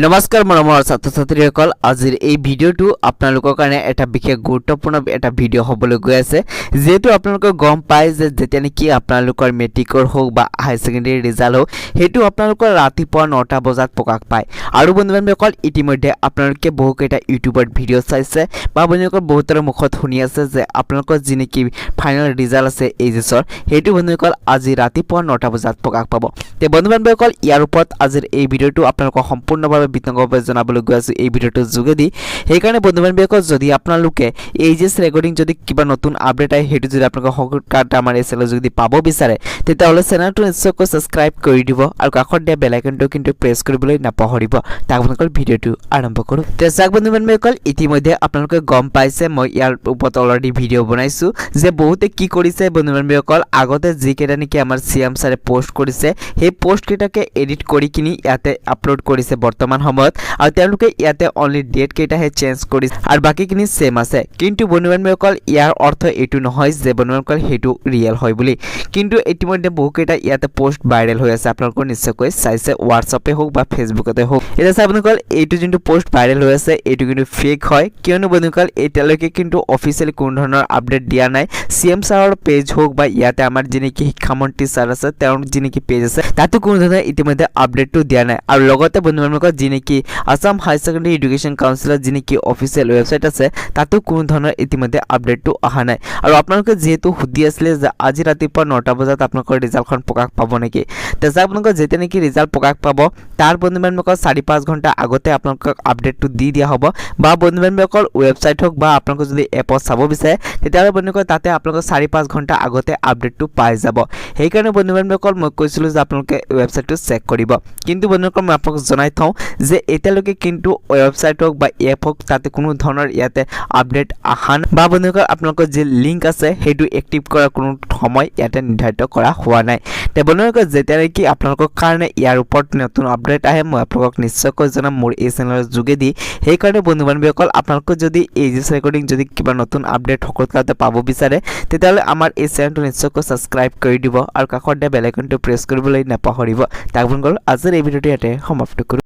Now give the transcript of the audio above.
নমস্কাৰ মৰমৰ ছাত্ৰ ছাত্ৰীসকল আজিৰ এই ভিডিঅ'টো আপোনালোকৰ কাৰণে এটা বিশেষ গুৰুত্বপূৰ্ণ এটা ভিডিঅ' হ'বলৈ গৈ আছে। যিহেতু আপোনালোকে গম পায় যে যেতিয়া নেকি আপোনালোকৰ মেট্ৰিকৰ হওক বা হায়াৰ ছেকেণ্ডেৰী ৰিজাল্ট হওক, সেইটো আপোনালোকৰ ৰাতিপুৱা নটা বজাত প্ৰকাশ পায়। আৰু বন্ধু বান্ধৱীসকল ইতিমধ্যে আপোনালোকে বহুকেইটা ইউটিউবত ভিডিঅ' চাইছে। বা বন্ধুসকল বহুতৰে মুখত শুনি আছে যে আপোনালোকৰ যি নেকি ফাইনেল ৰিজাল্ট আছে এইচ এছৰ সেইটো বন্ধুসকল আজি ৰাতিপুৱা নটা বজাত প্ৰকাশ পাব। তে বন্ধু বান্ধৱীসকল ইয়াৰ ওপৰত আজিৰ এই ভিডিঅ'টো আপোনালোকক সম্পূৰ্ণভাৱে বিতংভাৱে জনাবলৈ গৈ আছোঁ এই ভিডিঅ'টোৰ যোগেদি সেইকাৰণে বন্ধু বান্ধৱীসকল যদি আপোনালোকে এই যে ৰেকৰ্ডিং যদি কিবা নতুন আপডেট আহে সেইটো যদি আপোনালোকে সকলোতে আমাৰ এই চেনেল যদি পাব বিচাৰে, তেতিয়াহ'লে চেনেলটো নিশ্চয়কৈ ছাবস্ক্ৰাইব কৰি দিব আৰু কাষত দিয়া বেল কিন্তু প্ৰেছ কৰিবলৈ নাপাহৰিব। তাক আপোনালোকৰ ভিডিঅ'টো আৰম্ভ কৰোঁ। তে চাওক বন্ধু বান্ধৱীসকল ইতিমধ্যে আপোনালোকে গম পাইছে, মই ইয়াৰ ওপৰত অলৰেডি ভিডিঅ' বনাইছোঁ যে বহুতে কি কৰিছে বন্ধু বান্ধৱীসকল আগতে যিকেইটা নেকি আমাৰ চি এম ছাৰে পষ্ট কৰিছে, সেই পষ্টকেইটাকে এডিট কৰি কিনি ইয়াতে আপলোড কৰিছে বৰ্তমান। সময়ত, আৰু তেওঁলোকে ইয়াতে অনলি ডেট কেইটাহে চেঞ্জ কৰিছে আৰু বাকীখিনি ছেম আছে। কিন্তু বন্ধু বান্ধৱীসকল ইয়াৰ অৰ্থ এইটো নহয় যে বন্ধু বান্ধৱীসকল সেইটো ৰিয়েল হয় বুলি। কিন্তু ইতিমধ্যে বহুকেইটা ইয়াতে পষ্ট ভাইৰেল হৈ আছে। আপোনালোকৰ নিশ্চয়কৈ চাইছে হোৱাটছআপে হওক বা ফেচবুকতে হওক। এতিয়া চাই বন্ধুসকল এইটো যোনটো পষ্ট ভাইৰেল হৈ আছে, এইটো কিন্তু ফেক হয়। কিয়নো বন্ধুসকল এতিয়ালৈকে কিন্তু অফিচিয়েলি কোনো ধৰণৰ আপডেট দিয়া নাই। চি এম ছাৰৰ পেজ হওক বা ইয়াতে আমাৰ যি নেকি শিক্ষামন্ত্ৰী ছাৰ আছে, তেওঁৰ যি নেকি পেজ আছে, তাতো কোনো ধৰণৰ ইতিমধ্যে আপডেটটো দিয়া নাই। আৰু লগতে বন্ধু বান্ধৱীসকল যি নেকি আছাম হাই ছেকেণ্ডেৰী এডুকেশ্যন কাউন্সিলৰ যি নেকি অফিচিয়েল ৱেবছাইট আছে তাতো কোনো ধৰণৰ ইতিমধ্যে আপডেটটো অহা নাই। আৰু আপোনালোকে যিহেতু সুধি আছিলে যে আজি ৰাতিপুৱা নটা বজাত আপোনালোকৰ ৰিজাল্টখন প্ৰকাশ পাব নেকি? তেতিয়া আপোনালোকৰ যেতিয়া নেকি ৰিজাল্ট প্ৰকাশ পাব, তাৰ বন্ধু বান্ধৱীসকল চাৰি পাঁচ ঘণ্টা আগতে আপোনালোকক আপডেটটো দি দিয়া হ'ব। বা বন্ধু বান্ধৱীসকল ৱেবছাইট হওক বা আপোনালোকে যদি এপত চাব বিচাৰে, তেতিয়াহ'লে বন্ধুসকল তাতে আপোনালোকৰ চাৰি পাঁচ ঘণ্টা আগতে আপডেটটো পাই যাব। সেইকাৰণে বন্ধু বান্ধৱীসকল মই কৈছিলোঁ যে আপোনালোকে ৱেবছাইটটো চেক কৰিব। কিন্তু বন্ধুসকল মই আপোনালোকক জনাই থওঁ যে এতিয়ালৈকে কিন্তু ৱেবছাইট হওক বা এপ হওক, তাতে কোনো ধৰণৰ ইয়াতে আপডেট অহা নাই। বা বন্ধুসকল, আপোনালোকৰ যি লিংক আছে, সেইটো এক্টিভ কৰাৰ কোনো সময় ইয়াতে নিৰ্ধাৰিত কৰা হোৱা নাই। তে বন্ধুসকল যেতিয়া নেকি আপোনালোকৰ কাৰণে ইয়াৰ ওপৰত নতুন আপডেট আহে, মই আপোনালোকক নিশ্চয়কৈ জনাম মোৰ এই চেনেলৰ যোগেদি। সেইকাৰণে বন্ধু বান্ধৱীসকল আপোনালোকে যদি এই জিছ ৰেকৰ্ডিং যদি কিবা নতুন আপডেট সকলোতে পাব বিচাৰে, তেতিয়াহ'লে আমাৰ এই চেনেলটো নিশ্চয়কৈ ছাবস্ক্ৰাইব কৰি দিব আৰু কাষত দিয়া বেল আইকনটো প্ৰেছ কৰিবলৈ নাপাহৰিব। তাক বন্ধুসকল আজিৰ এই ভিডিঅ'টো ইয়াতে সমাপ্ত কৰোঁ।